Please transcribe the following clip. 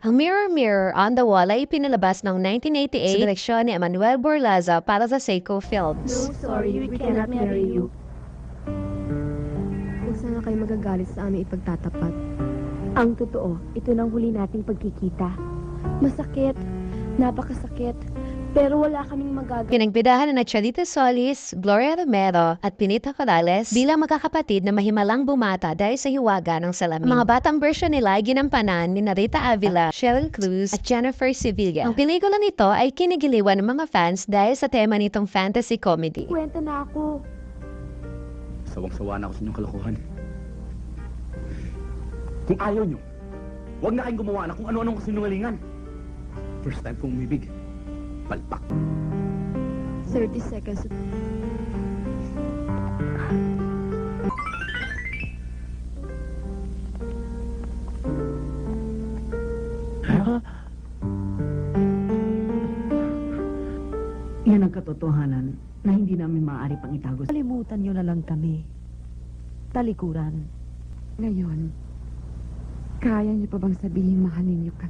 Ang Mirror Mirror on the Wall ay pinalabas noong 1988 sa direksyon ni Emmanuel Borlaza para sa Seiko Films. No, sorry, we cannot marry you. Huwag sana kayo magagalit sa aming ipagtatapat. Ang totoo, ito nang huli nating pagkikita. Masakit, napakasakit, pero wala kaming magagawa. Pinagbidahan na Charita Solis, Gloria Romero at Pinita Corrales bilang magkakapatid na mahimalang bumata dahil sa hiwaga ng salamin. Ang mga batang version nila ay ginampanan ni Narita Avila, Cheryl Cruz at Jennifer Sevilla. Ang pelikula nito ay kinigiliwan ng mga fans dahil sa tema nitong fantasy comedy. Kwenta na ako. Sawang-sawa na ako sa inyong kalokohan. Kung ayaw nyo, huwag na kayong gumawa na kung ano-anong kasinungalingan. First time kong umibig. Palpak. 30 seconds. Yan ang katotohanan na hindi namin maaari pang itago. Kalimutan nyo na lang kami. Talikuran. Ngayon, kaya niyo pa bang sabihin mahal ninyo kami?